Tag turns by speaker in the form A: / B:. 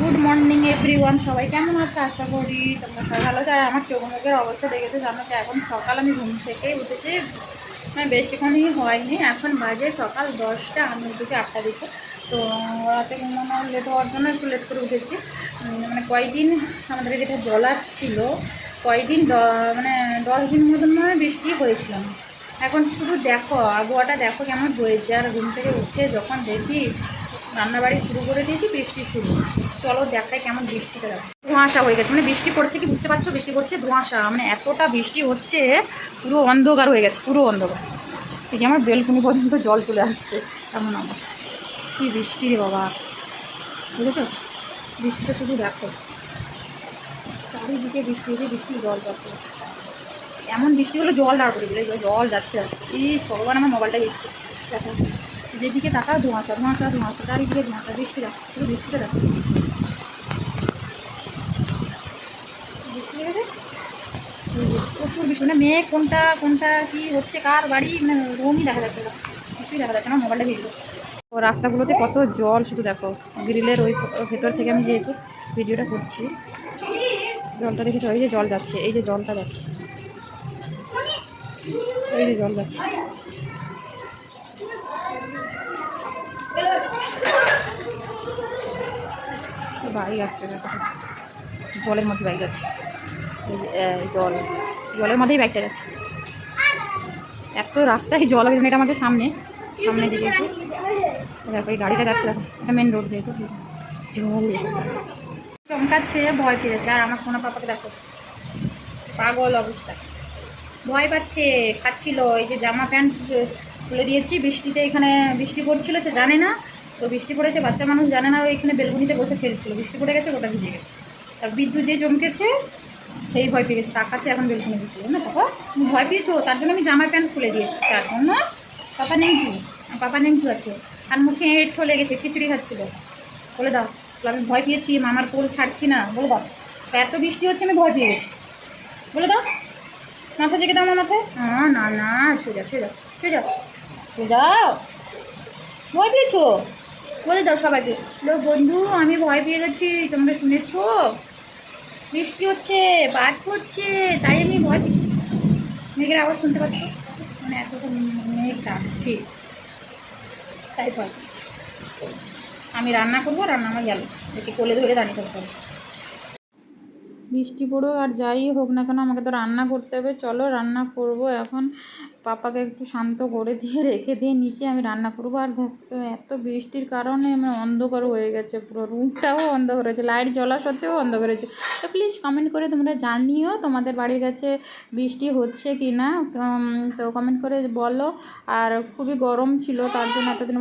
A: Good morning everyone সবাই কেমন আছে? আশা করি তোমরা সবাই ভালো আছে। আমার চোখ মুখের অবস্থা দেখেছ জানো যে এখন সকাল, আমি ঘুম থেকে উঠেছি। মানে বেশিক্ষণই হয়নি। এখন বাজে সকাল দশটা, আমি উঠেছি আটটা দিকে। তো রাতে ঘুমানো লেট হওয়ার জন্য একটু লেট করে উঠেছি। মানে কয়েকদিন আমাদের যেটা জলার ছিল কয়েকদিন মানে দশ দিন মতন মনে বৃষ্টি হয়েছিলাম এখন শুধু দেখো, আবহাওয়াটা দেখো কেমন হয়েছে। আর ঘুম থেকে উঠে যখন দেখি রান্নাবাড়ি শুরু করে দিয়েছি, বৃষ্টি শুরু। চলো দেখাই কেমন বৃষ্টিটা দেখো। ধোঁয়াশা হয়ে গেছে। মানে বৃষ্টি পড়ছে কি বুঝতে পারছ? বৃষ্টি পড়ছে, ধোঁয়াশা। মানে এতটা বৃষ্টি হচ্ছে, পুরো অন্ধকার হয়ে গেছে, পুরো অন্ধকার। যে আমার বেলকুনি পর্যন্ত জল চলে আসছে এমন অবস্থা। কি বৃষ্টি রে বাবা। বুঝেছ? বৃষ্টিটা শুধু দেখো। চারিদিকে বৃষ্টি হয়েছে বৃষ্টি জল যাচ্ছে এমন বৃষ্টি হলো জল দাঁড় করে দিলে, জল যাচ্ছে এই ভগবান, আমার মোবাইলটা এসছে। দেখো। যেদিকে তাকাও ধোঁয়াশা ধোঁয়াশা ধোঁয়াশা চারিদিকে ধোঁয়াশা বৃষ্টি দেখো শুধু বৃষ্টিটা দেখো বৃষ্টি লেগেছে এই যে প্রচুর বৃষ্টি মানে মেয়ে কোনটা কোনটা কি হচ্ছে, কার বাড়ি মানে রুমই দেখা যাচ্ছে না। কিছুই দেখা যাচ্ছে না, মোবাইলটা ভিজলো ও রাস্তাগুলোতে কত জল, শুধু দেখো, গ্রিলের ওই ভেতর থেকে আমি যেহেতু ভিডিওটা করছি, জলটা দেখেছ এই যে জল যাচ্ছে, এই যে জলটা যাচ্ছে, এই যে জল যাচ্ছে। বাইক আসছে জলের মধ্যে বাইক আহ, জল। জলের মধ্যেই বাইকটা যাচ্ছে। এত রাস্তায় জল আছে এটা আমাদের সামনে। সামনে দিকে একটু। দেখো এই গাড়িটা যাচ্ছে দেখো। এটা মেন রোড যেহেতু জল চমকা ছেড়ে ভয় পেয়েছে। আর আমার সোনা পাপাকে দেখো। পাগল অবস্থা। ভয় পাচ্ছে। খাচ্ছিল। এই যে জামা প্যান্ট খুলে দিয়েছি। বৃষ্টিতে এখানে বৃষ্টি পড়ছিল, সে জানে না। তো বৃষ্টি পড়েছে, বাচ্চা মানুষ জানে না এখানে বেলকুনিতে বসে খেলছিল। বৃষ্টি পড়ে গেছে ওটা ভিজে গেছে। তার বিদ্যুৎ যে জমকেছে সেই ভয় পেয়ে গেছে। তার কাছে এখন বেলকুনি দিচ্ছিল না, পাপা? ভয় পেয়েছ? তার জন্য আমি জামা প্যান্ট খুলে দিয়েছি। তার জন্য পাপা নেংটু পাপা নেংটু আছে। আর মুখে এঁট লেগেছে, খিচুড়ি খাচ্ছিল। বলে দাও আমি ভয় পেয়েছি, মামার কোল ছাড়ছি না। বলে দাও এত বৃষ্টি হচ্ছে, আমি ভয় পেয়ে গেছি। বলে দাও, মাথা জেগে দাও আমার মাথায়। না না শুয়ে যাও, শুয়ে যাও ভয় পেয়েছ? বলে দাও সবাইকে। বন্ধু আমি ভয় পেয়ে গেছি তোমরা শুনেছো? বৃষ্টি হচ্ছে বাদ করছে তাই আমি ভয় পেয়ে মেঘের আওয়াজ শুনতে পাচ্ছ? মানে এতটা মেঘ ডাকছে। তাই ভয় পেয়েছি। আমি রান্না করব রান্না আমার গেল। একে কোলে ধরে দাঁড়িয়ে থাকতে হবে। বৃষ্টি পড়ুক আর যাই হোক না কেন আমাকে তো রান্না করতে হবে। চলো রান্না করব এখন। পাপাকে একটু শান্ত করে দিয়ে রেখে দিয়ে নিচে আমি রান্না করব। আর এত বৃষ্টির কারণে আমার অন্ধকার হয়ে গেছে পুরো রুমটাও অন্ধকার হয়েছে। লাইট জ্বলা সত্ত্বেও অন্ধকার হয়েছে। তো প্লিজ কমেন্ট করে তোমরা জানিও তোমাদের বাড়ির কাছে বৃষ্টি হচ্ছে কি না তো কমেন্ট করে বলো। আর খুবই গরম ছিল, তার জন্য এতদিন